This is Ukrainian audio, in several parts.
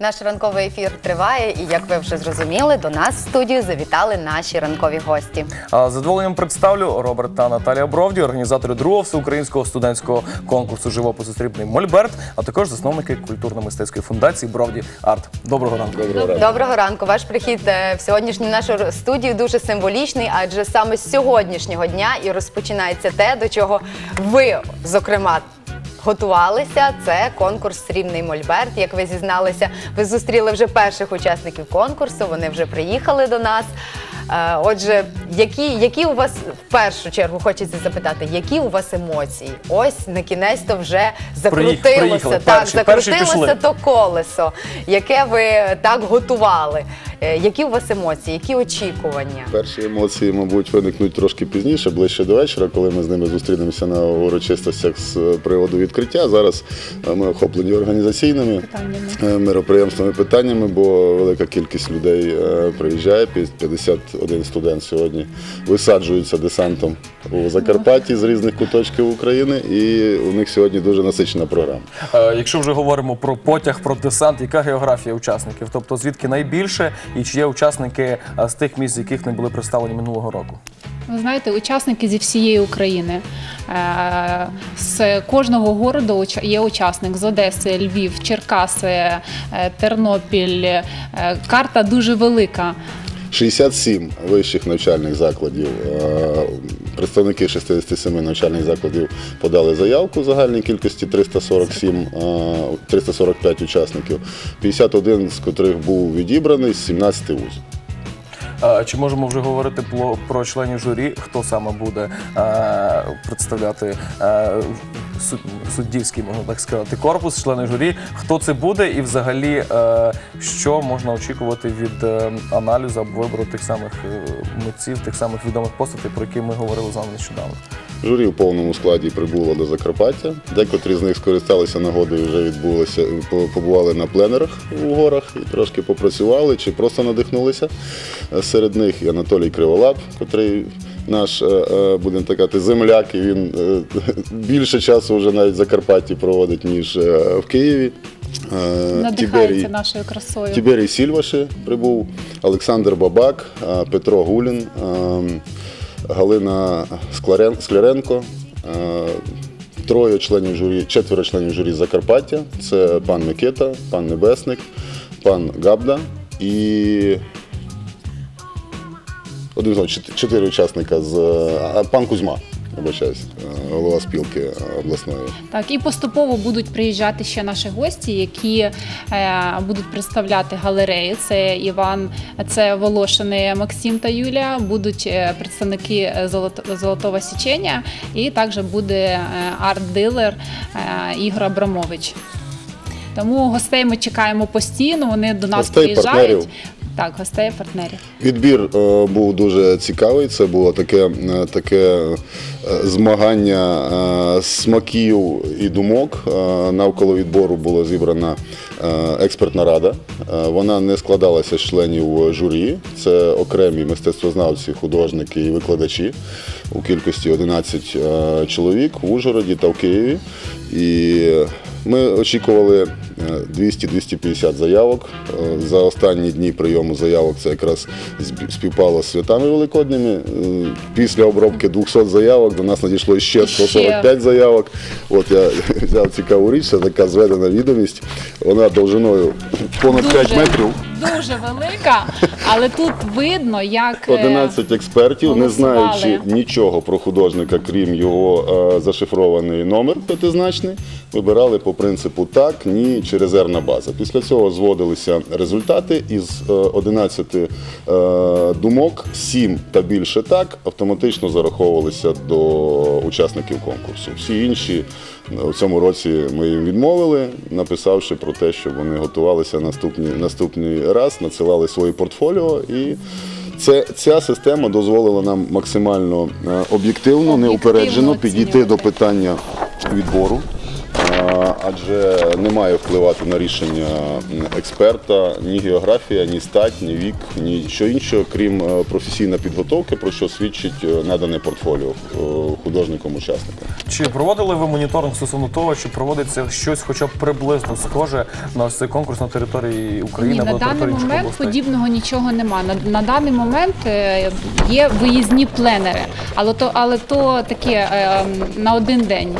Наш ранковий ефір триває, і як ви вже зрозуміли, до нас в студію завітали наші ранкові гості. А, З задоволенням представлю Роберт та Наталія Бровді, організатори другого всеукраїнського студентського конкурсу живопису Срібний Мольберт, а також засновники культурно-мистецької фундації Бровді Арт. Доброго ранку. Доброго ранку. Ваш прихід е, в сьогоднішню нашу студію дуже символічний, адже саме з сьогоднішнього дня і розпочинається те, до чого ви, зокрема. Готувалися, це конкурс Срібний Мольберт. Як ви зізналися, ви зустріли вже перших учасників конкурсу. Вони вже приїхали до нас. Е, Отже, які, які у вас в першу чергу хочеться запитати, які у вас емоції? Ось на кінець то вже закрутилося. приїхали, так, перші, перші закрутилося пішли. то колесо, яке ви так готували. Е, Які у вас емоції, які очікування? Перші емоції, мабуть, виникнуть трошки пізніше, ближче до вечора, коли ми з ними зустрінемося на урочистостях з е, приводу відкриття. Зараз е, ми охоплені організаційними е, мероприємствами, питаннями, бо велика кількість людей приїжджає. Пі- 51 студент сьогодні висаджуються десантом у Закарпатті з різних куточків України, і у них сьогодні дуже насичена програма. Якщо вже говоримо про потяг, про десант, яка географія учасників? Тобто звідки найбільше і чи є учасники з тих міст, з яких не були представлені минулого року? Ви знаєте, учасники зі всієї України. Е, З кожного городу є учасник з Одеси, Львів, Черкаси, е, Тернопіль. Е, Карта дуже велика. 67 вищих навчальних закладів. е, Представники 67 навчальних закладів подали заявку в загальній кількості 347, е, 345 учасників, 51 з котрих був відібраний 17 вузів. Е, Чи можемо вже говорити про, про членів журі, хто саме буде е, представляти е, суд- суддівський, можна так сказати, корпус, члени журі? Хто це буде, і взагалі що можна очікувати від аналізу або вибору тих самих митців, тих самих відомих постатей, про які ми говорили з вами нещодавно? Журі в повному складі прибуло до Закарпаття. Декотрі з них скористалися нагодою, вже відбулися, побували на пленерах у горах і трошки попрацювали чи просто надихнулися. Е, Серед них і Анатолій Криволап, котрий наш, е, е, будемо так казати, земляк, і він більше часу вже навіть в Закарпатті проводить, ніж в Києві. Надихається нашою красою. Тіберій Сільваши прибув, Олександр Бабак, Петро Гулін, е, Галина Скляренко. е, Троє членів журі, четверо членів журі Закарпаття. Це пан Микита, пан Небесник, пан Габда і один чотири учасника з пан Кузьма, вибачаюсь, е, голова спілки е, обласної. Так, і поступово будуть приїжджати ще наші гості, які е, будуть представляти галереї. Це Іван, це Волошини Максим та Юлія, будуть представники Золотого січення, і також буде арт-дилер Ігор Абрамович. Тому гостей ми чекаємо постійно. Вони до нас Гостей, приїжджають. партнерів. Так, гостей, партнерів. Відбір е, був дуже цікавий. Це було таке, е, таке е, змагання е, смаків і думок. Е, навколо відбору була зібрана е, експертна рада. Е, вона не складалася з членів журі. Це окремі мистецтвознавці, художники і викладачі у кількості 11 е, чоловік в Ужгороді та в Києві. І ми очікували е, 200-250 заявок. Е, За останні дні прийому заявок це якраз співпало з святами великодніми. Е, Після обробки 200 заявок до нас надійшло ще 145 заявок. От я взяв цікаву річ, це така зведена відомість. Вона довжиною понад 5 метрів. дуже велика, але тут видно, як е, 11 експертів, не знаючи нічого про художника, крім його е, зашифрований номер п'ятизначний, вибирали по принципу так, ні чи резервна база. Після цього зводилися результати із е, 11 е, думок, 7 та більше так автоматично зараховувалися до учасників конкурсу. Всі інші е, у цьому році ми їм відмовили, написавши про те, щоб вони готувалися наступні, наступний раз, надсилали свої портфоліо і. Це ця система дозволила нам максимально е, об'єктивно, неупереджено підійти до питання відбору. Адже не має впливати на рішення експерта ні географія, ні стать, ні вік, ні що іншого, крім е, професійної підготовки, про що свідчить е, надане портфоліо е, художникам-учасникам. Чи проводили ви моніторинг стосовно того, чи проводиться щось, хоча б приблизно схоже на ось цей конкурс на території України Ні, або на даний момент областей? подібного нічого нема. На, на даний момент є виїзні пленери, але то, але то таке на один день.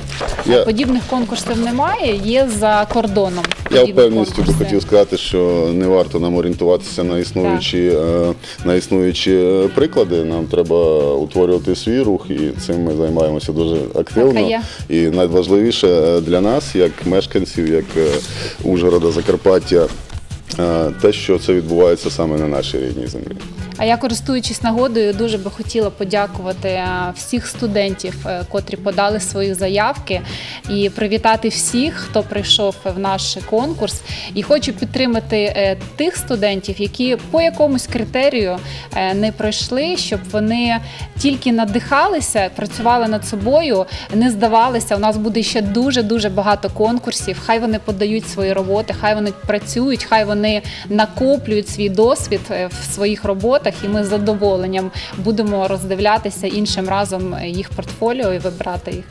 Я- Подібних конкурсів немає, є за кордоном. Я впевненістю би хотів сказати, що не варто нам орієнтуватися на існуючі, е, на існуючі е, приклади. Нам треба утворювати свій рух, і цим ми займаємося дуже активно. Так. І найважливіше е, для нас, як мешканців, як Ужгорода, Закарпаття, те, що це відбувається саме на нашій рідній землі. А я користуючись нагодою, дуже би хотіла подякувати е, всіх студентів, е, котрі подали свої заявки, і привітати всіх, хто прийшов в наш конкурс. І хочу підтримати е, тих студентів, які по якомусь критерію не пройшли, щоб вони тільки надихалися, працювали над собою, не здавалися. У нас буде ще дуже дуже багато конкурсів. Хай вони подають свої роботи, хай вони працюють, хай вони накоплюють свій досвід в своїх роботах, і ми з задоволенням будемо роздивлятися іншим разом їх портфоліо і вибирати їх.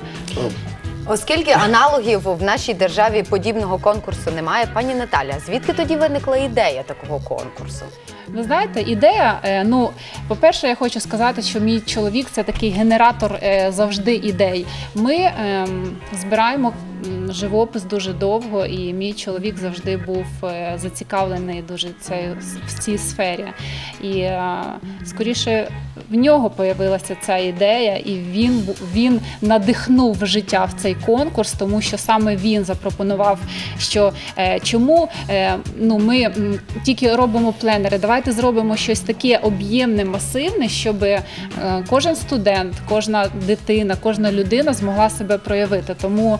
Оскільки аналогів в нашій державі подібного конкурсу немає, пані Наталя, звідки тоді виникла ідея такого конкурсу? Ви знаєте, ідея. е, Ну, по-перше, я хочу сказати, що мій чоловік це такий генератор е, завжди ідей. Ми ем, збираємо живопис дуже довго, і мій чоловік завжди був е, зацікавлений дуже в цій сфері. І е, скоріше в нього появилася ця ідея, і він він надихнув життя в цей конкурс, тому що саме він запропонував, що е, чому ну ми тільки робимо пленери. Давайте зробимо щось таке об'ємне, масивне, щоб кожен студент, кожна дитина, кожна людина змогла себе проявити. Тому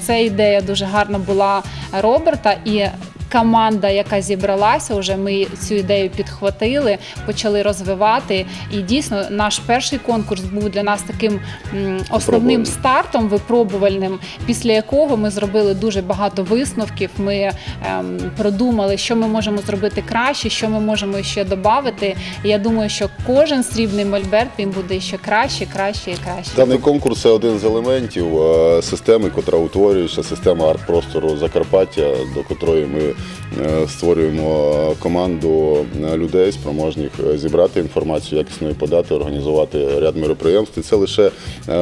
ця ідея дуже гарна була Роберта і. Команда, яка зібралася, вже ми цю ідею підхватили, почали розвивати. І дійсно, наш перший конкурс був для нас таким основним стартом випробувальним, після якого ми зробили дуже багато висновків. Ми ем, продумали, що ми можемо зробити краще, що ми можемо ще додати. І я думаю, що кожен срібний мольберт він буде ще краще, краще і краще. Даний конкурс це один з елементів е, системи, котра утворюється, система арт-простору Закарпаття, до котрої ми створюємо команду е, людей, спроможних е, зібрати інформацію, якісно її подати, організувати ряд мероприємств. І це лише е,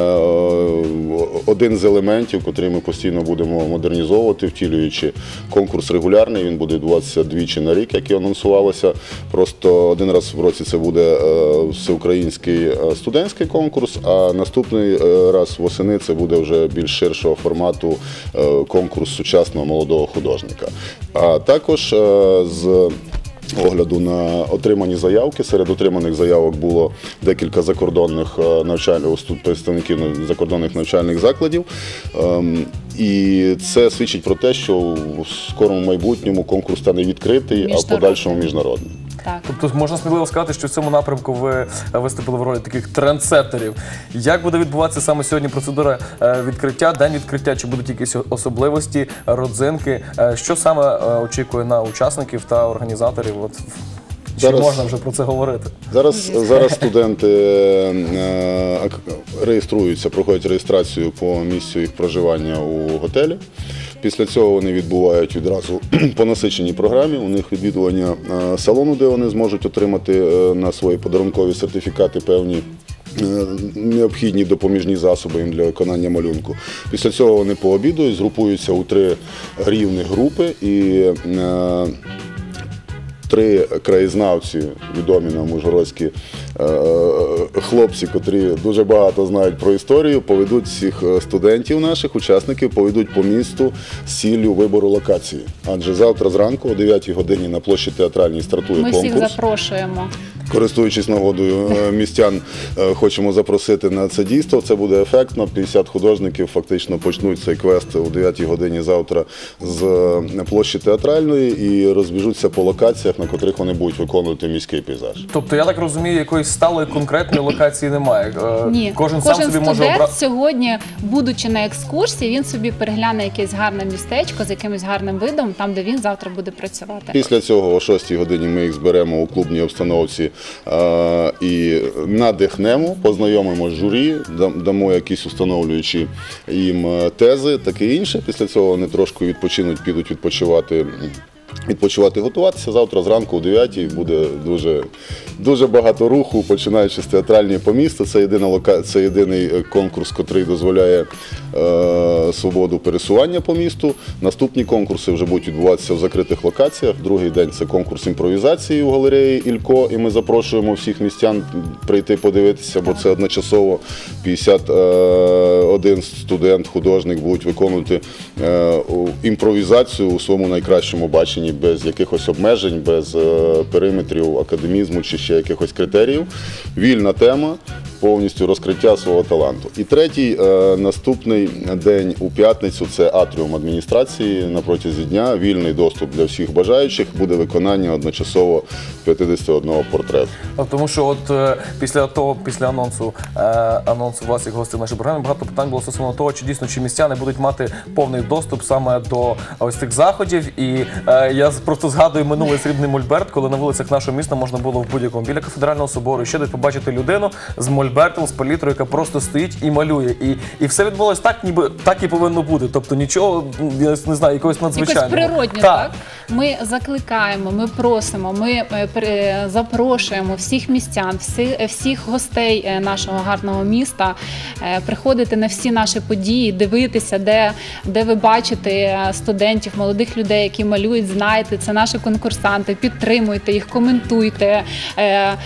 один з елементів, котрий ми постійно будемо модернізовувати, втілюючи конкурс регулярний. Він буде відбуватися двічі на рік, як і анонсувалося. Просто один раз в році це буде е, всеукраїнський е, студентський конкурс, а наступний е, раз восени це буде вже більш ширшого формату е, конкурс сучасного молодого художника. А також е, з Огляду на отримані заявки. Серед отриманих заявок було декілька закордонних е, навчальних представників закордонних навчальних закладів. І це свідчить про те, що в скорому майбутньому конкурс стане відкритий, а в подальшому міжнародний. Так. Тобто можна сміливо сказати, що в цьому напрямку ви виступили в ролі таких трендсеттерів. Як буде відбуватися саме сьогодні процедура е, відкриття, день відкриття? Чи будуть якісь особливості, родзинки? Е, Що саме е, очікує на учасників та організаторів? От чи Зараз- можна вже про це говорити? Зараз, зараз студенти е, реєструються, проходять реєстрацію по місцю їх проживання у готелі. Після цього вони відбувають відразу по насиченій програмі. У них відвідування е, салону, де вони зможуть отримати е, на свої подарункові сертифікати певні. е, Необхідні допоміжні засоби їм для виконання малюнку. Після цього вони пообідують, згрупуються у три рівні групи і е, три краєзнавці, відомі нам ужгородські е, хлопці, котрі дуже багато знають про історію, поведуть всіх е, студентів наших, учасників, поведуть по місту з ціллю вибору локації. Адже завтра зранку, о 9 годині на площі театральній стартує Ми всіх запрошуємо. Користуючись нагодою е, містян, е, хочемо запросити на це дійство. Це буде ефектно. 50 художників фактично почнуть цей квест о 9 годині завтра з е, площі театральної і розбіжуться по локаціях, на котрих вони будуть виконувати міський пейзаж. Тобто, я так розумію, якоїсь сталої конкретної локації немає. Ні, Кожен, кожен сам собі може обрати. сьогодні, будучи на екскурсії, він собі перегляне якесь гарне містечко з якимось гарним видом, там де він завтра буде працювати. Після цього о 6 годині ми їх зберемо у клубній обстановці і надихнемо, познайомимо журі, дамо якісь установлюючі їм е, тези, таке інше. Після цього вони трошки відпочинуть, підуть відпочивати. Відпочивати, готуватися завтра зранку о 9 буде дуже, дуже багато руху, починаючи з театральної по місту. Це єдина лока... це єдиний е, конкурс, який дозволяє е... свободу пересування по місту. Наступні конкурси вже будуть відбуватися в закритих локаціях. Другий день це конкурс імпровізації у галереї Ілько, і ми запрошуємо всіх містян прийти подивитися, бо це одночасово 51 студент, художник будуть виконувати е, імпровізацію у своєму найкращому баченні, без якихось обмежень, без е, периметрів академізму чи ще якихось критеріїв. Вільна тема, повністю розкриття свого таланту. І третій е, наступний день у п'ятницю це атріум адміністрації на протязі дня. Вільний доступ для всіх бажаючих буде виконання одночасово 51 портрету. Тому що от е, після того, після анонсу е, анонсу вас як гостей нашої програми, багато питань було стосовно того, чи дійсно чи містяни будуть мати повний доступ саме до ось цих заходів. І я просто згадую минулий срібний мольберт, коли на вулицях нашого міста можна було в будь-якому біля кафедрального собору ще десь побачити людину з мольбертом, з палітрою, яка просто стоїть і малює. І, і все відбулось так, ніби так і повинно бути. Тобто нічого, я не знаю, якогось Якось надзвичайного. природньо, так. Ми закликаємо, ми просимо, ми е, запрошуємо всіх містян, всі, е, всіх гостей е, нашого гарного міста е, приходити на всі наші події, дивитися, де, де ви бачите е, студентів, молодих людей, які малюють, знайте, це наші конкурсанти. Підтримуйте їх, коментуйте, е, е,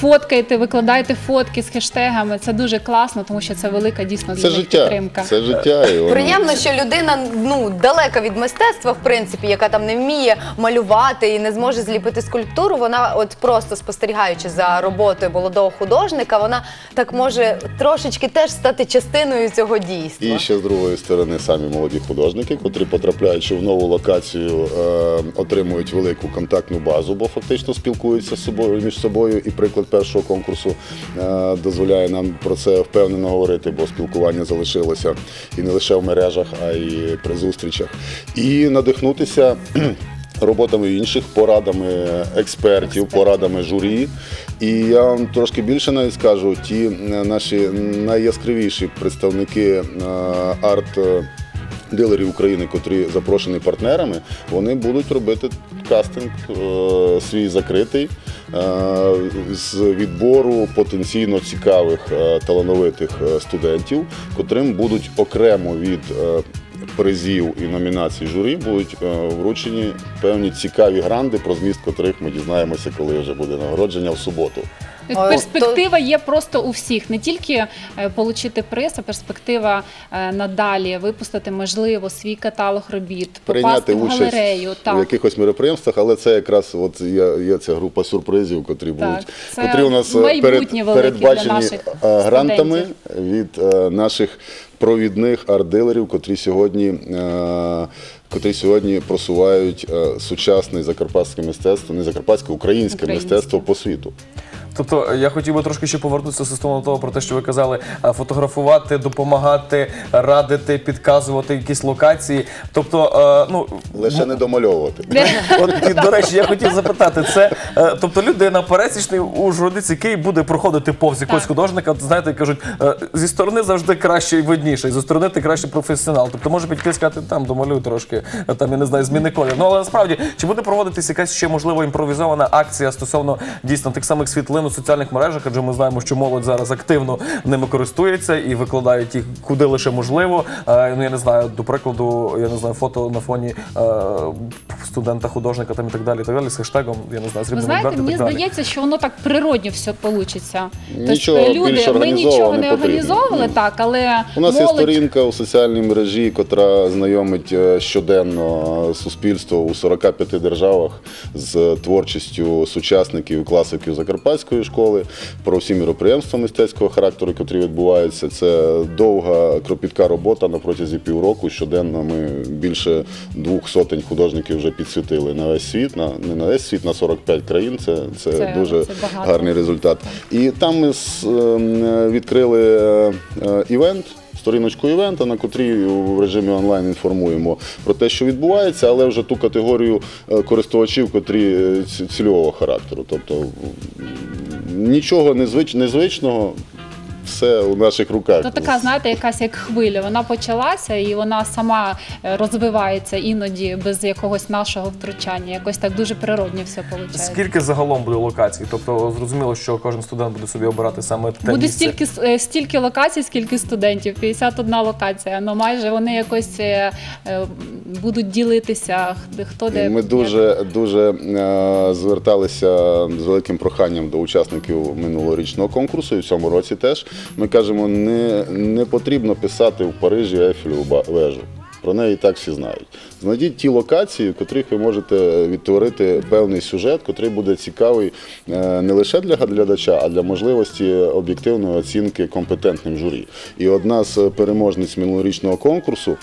фоткайте, викладайте фотки з хештегами. Це дуже класно, тому що це велика дійсно для Це них життя. підтримка. Це життя. І воно- Приємно, що людина ну далека від мистецтва, в принципі, яка там не вміє малювати і не зможе зліпити скульптуру. Вона, от просто спостерігаючи за роботою молодого художника, вона так може трошечки теж стати частиною цього дійства. І ще з другої сторони самі молоді художники, котрі потрапляючи в нову локацію, е, отримують велику контактну базу, бо фактично спілкуються з собою між собою. І приклад першого конкурсу е, дозволяє нам про це впевнено говорити, бо спілкування залишилося і не лише в мережах, а й при зустрічах. І надихнутися. Роботами інших, порадами експертів, порадами журі. І я вам трошки більше навіть скажу, ті е, наші найяскравіші представники е, арт. Дилерів України, котрі запрошені партнерами, вони будуть робити кастинг е, свій закритий е, з відбору потенційно цікавих е, талановитих студентів, котрим будуть окремо від призів і номінацій журі будуть е, вручені певні цікаві гранди, про зміст котрих ми дізнаємося, коли вже буде нагородження в суботу. Перспектива є просто у всіх. Не тільки е, отримати приз, а перспектива е, надалі випустити, можливо, свій каталог робіт, Прийняти попасти в участь галерею. в якихось мероприємствах, але це якраз от є, є ця група сюрпризів, котрі будуть, котрі у нас е, перед, передбачені е, грантами від е, наших провідних арт-дилерів, котрі сьогодні. е, Котрі сьогодні просувають е, сучасне закарпатське мистецтво, не закарпатське, українське, Українське. мистецтво по світу. Тобто е, я хотів би трошки ще повернутися стосовно того про те, що ви казали, е, фотографувати, допомагати, радити, підказувати якісь локації. Тобто, е, ну Лише не домальовувати. От і до речі, я хотів запитати, це тобто людина пересічний ужгородець, який буде проходити повз якогось художника, знаєте, кажуть, зі сторони завжди краще і видніше, зі сторони ти краще професіонал. Тобто може підійти сказати, там домалюй трошки, там я не знаю, зміни колір. Ну але насправді чи буде проводитись якась ще можливо імпровізована акція стосовно дійсно тих самих світлин у соціальних мережах, адже ми знаємо, що молодь зараз активно ними користується і викладають їх куди лише можливо. Е, Ну я не знаю, до прикладу, я не знаю, фото на фоні е, студента, художника там і так далі, і так далі, з хештегом, я не знаю, з Ви рівнем знаєте, мені здається, що воно так природньо все вийде. Нічого тобто, більш люди, ми нічого не не потрібно. організовували так, але У нас є молодь... сторінка у соціальній мережі, котра знайомить е, щоденно е, суспільство у 45 державах з творчістю сучасників і класиків Закарпатської школи про всі міроприємства мистецького характеру, котрі відбуваються. Це довга кропітка робота на протязі півроку. Щоденно ми більше двох сотень художників вже підсвітили на весь світ, на не на весь світ, на 45 країн. Це, це, Це- дуже це гарний результат. І там ми ем, відкрили е, е, івент. Сторіночку івента, на котрій в режимі онлайн інформуємо про те, що відбувається, але вже ту категорію е, користувачів, котрі е, цільового характеру. Тобто нічого незвич, незвичного, все у наших руках. То така, знаєте, якась як хвиля. Вона почалася і вона сама е, розвивається іноді без якогось нашого втручання. Якось так дуже природньо все виходить. Скільки загалом буде локацій? Тобто зрозуміло, що кожен студент буде собі обирати саме те Буде місце. стільки е, стільки локацій, скільки студентів, 51 локація. Ну майже вони якось е, е, будуть ділитися, хто- де Ми дуже дуже е, зверталися з великим проханням до учасників минулорічного конкурсу, і в цьому році теж. Ми кажемо, не, не потрібно писати в Парижі ба- вежу. Про неї і так всі знають. Знайдіть ті локації, в котрих ви можете відтворити певний сюжет, котрий буде цікавий е, не лише для глядача, а для можливості об'єктивної оцінки компетентним журі. І одна з переможниць минулорічного конкурсу, е,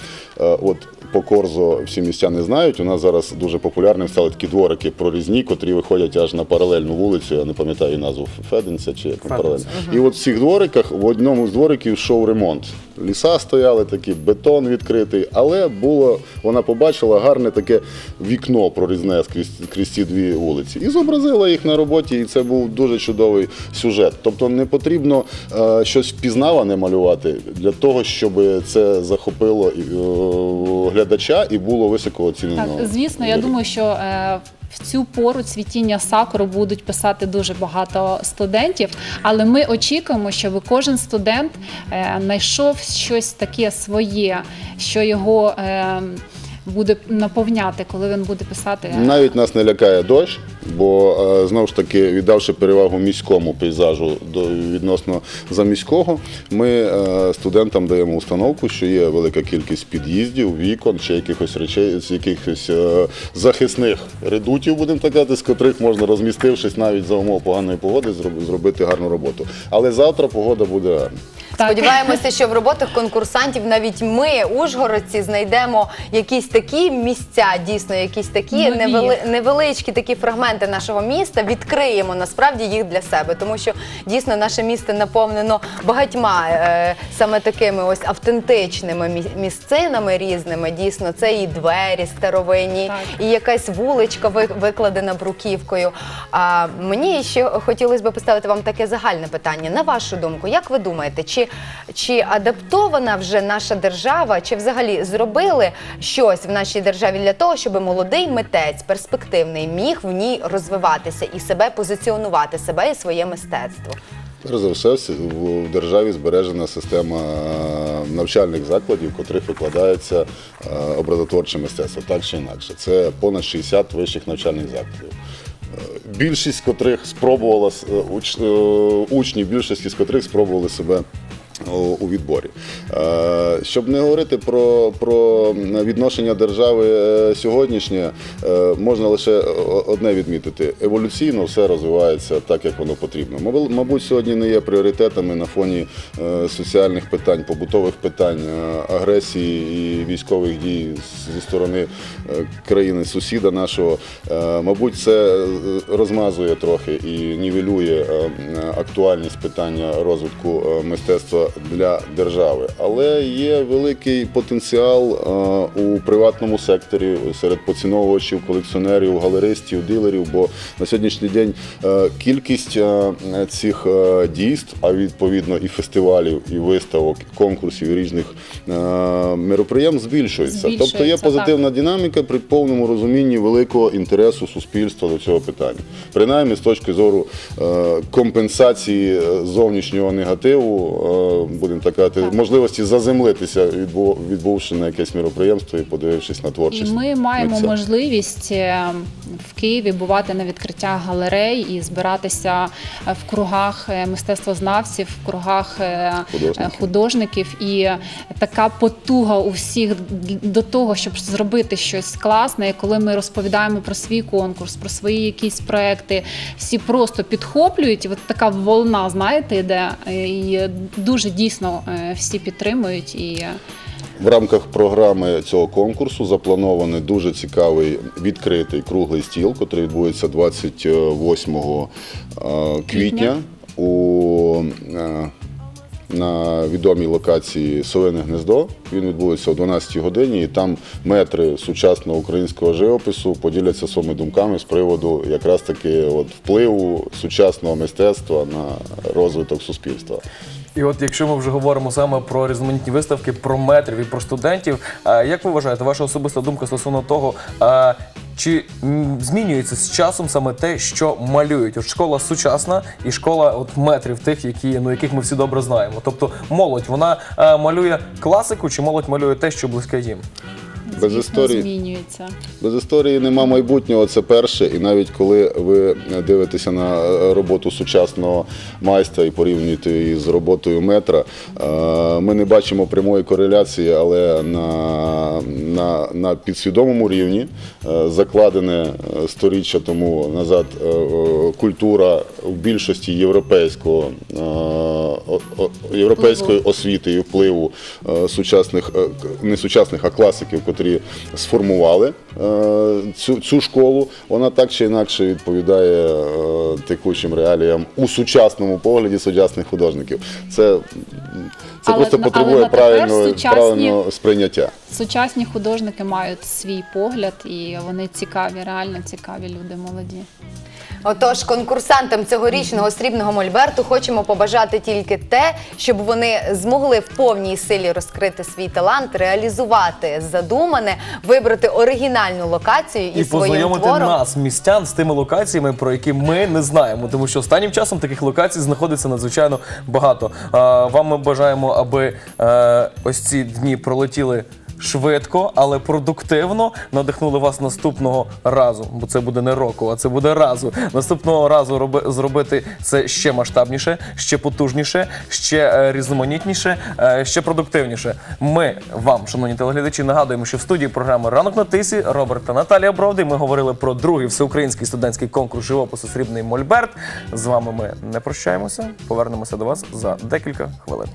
от по Корзо всі містяни знають. У нас зараз дуже популярним стали такі дворики прорізні, котрі виходять аж на паралельну вулицю. Я не пам'ятаю назву Феденця чи як паралельно. І от в цих двориках в одному з двориків йшов ремонт. Ліса стояли такі, бетон відкритий, але було, вона побачила гарне таке вікно прорізне скрізь, крізь ці дві вулиці. І зобразила їх на роботі, і це був дуже чудовий сюжет. Тобто не потрібно е, щось впізнаване малювати для того, щоб це захопило е, глядача і було високо оцінено. Так, звісно, я думаю, що е, в цю пору цвітіння сакуру будуть писати дуже багато студентів, але ми очікуємо, щоб кожен студент е, знайшов щось таке своє, що його е, буде наповняти, коли він буде писати. Навіть нас не лякає дощ, бо е, знову ж таки, віддавши перевагу міському пейзажу відносно заміського, ми е, студентам даємо установку, що є велика кількість під'їздів, вікон чи якихось речей, з якихось е, захисних редутів, будемо так казати, з котрих можна розмістившись навіть за умов поганої погоди, зробити гарну роботу. Але завтра погода буде гарна. Сподіваємося, що в роботах конкурсантів навіть ми, ужгородці, знайдемо якісь такі місця, дійсно, якісь такі Нові. невели, невеличкі такі фрагменти нашого міста. Відкриємо насправді їх для себе, тому що дійсно наше місто наповнено багатьма е, саме такими ось автентичними мі- місцинами різними. Дійсно, це і двері старовинні, Так. і якась вуличка викладена бруківкою. А мені ще хотілося б поставити вам таке загальне питання. На вашу думку, як ви думаєте, чи, чи адаптована вже наша держава, чи взагалі зробили щось в нашій державі для того, щоб молодий митець, перспективний, міг в ній розвиватися і себе позиціонувати, себе і своє мистецтво? Перш за все, в державі збережена система е, навчальних закладів, в котрих викладається е, образотворче мистецтво, так чи інакше. Це понад 60 вищих навчальних закладів. Е, Більшість котрих спробувала с- е, уч- е, учні, більшості з котрих спробували себе у- відборі. Е, Щоб не говорити про, про відношення держави е, сьогоднішнє, е, можна лише одне відмітити: еволюційно все розвивається так, як воно потрібно. Мабуть, сьогодні не є пріоритетами на фоні соціальних питань, побутових питань, агресії і військових дій зі сторони е, країни сусіда нашого. Мабуть, це розмазує трохи і нівелює актуальність питання розвитку мистецтва для держави. Але є великий потенціал е, у приватному секторі серед поціновувачів, колекціонерів, галеристів, дилерів. Бо на сьогоднішній день е, кількість е, цих дійств, а відповідно і фестивалів, і виставок, і конкурсів, і різних мероприємств збільшується. Збільшується, Тобто є так. позитивна динаміка при повному розумінні великого інтересу суспільства до цього питання. Принаймні з точки зору компенсації зовнішнього негативу, будемо так казати, можливості заземлитися, відбу- відбувши на якесь міроприємство і подивившись на І творчість. ми маємо митця. можливість е, в Києві бувати на відкриттях галерей і збиратися е, в кругах е, мистецтвознавців, в кругах е, Художників. е, художників. І така потуга у всіх до того, щоб зробити щось класне. І коли ми розповідаємо про свій конкурс, про свої якісь проекти, всі просто підхоплюють. І от така волна, знаєте, йде е, і дуже дійсно е, всі підтримують і. е, В рамках програми цього конкурсу запланований дуже цікавий відкритий круглий стіл, який відбудеться 28 е, квітня у, на відомій локації Совине гнездо. Він відбудеться о 12 годині, і там метри сучасного українського живопису поділяться своїми думками з приводу якраз таки от впливу сучасного мистецтва на розвиток суспільства. І от якщо ми вже говоримо саме про різноманітні виставки, про метрів і про студентів, як ви вважаєте, ваша особиста думка стосовно того, чи змінюється з часом саме те, що малюють? От школа сучасна і школа от метрів тих, які ну яких ми всі добре знаємо. Тобто молодь вона малює класику, чи молодь малює те, що близьке їм? Без історії. змінюється. Без історії нема майбутнього, це перше. І навіть коли ви дивитеся на е, роботу сучасного майстра і порівнюєте її з роботою метра, е, ми не бачимо прямої кореляції, але на, на, на підсвідомому рівні е, закладене сторіччя тому назад культура в більшості європейського європейської освіти і впливу сучасних, не сучасних, а класиків, котрі сформували е, цю, цю школу, вона так чи інакше відповідає е, текучим реаліям у сучасному погляді сучасних художників. Це, це Але просто потребує але правильного, сучасні- правильного сприйняття. Сучасні художники мають свій погляд, і вони цікаві, реально цікаві люди молоді. Отож, конкурсантам цьогорічного срібного мольберту хочемо побажати тільки те, щоб вони змогли в повній силі розкрити свій талант, реалізувати задумане, вибрати оригінальну локацію і, і своїм познайомити твором. нас, містян, з тими локаціями, про які ми не знаємо. Тому що останнім часом таких локацій знаходиться надзвичайно багато. А, Вам ми бажаємо, аби е, ось ці дні пролетіли. Швидко, але продуктивно надихнули вас наступного разу, бо це буде не року, а це буде разу. Наступного разу роби, зробити це ще масштабніше, ще потужніше, ще е, різноманітніше, е, ще продуктивніше. Ми вам, шановні телеглядачі, нагадуємо, що в студії програми Ранок на тисі Роберт та Наталія Броди. Ми говорили про другий всеукраїнський студентський конкурс живопису Срібний Мольберт. З вами ми не прощаємося. Повернемося до вас за декілька хвилин.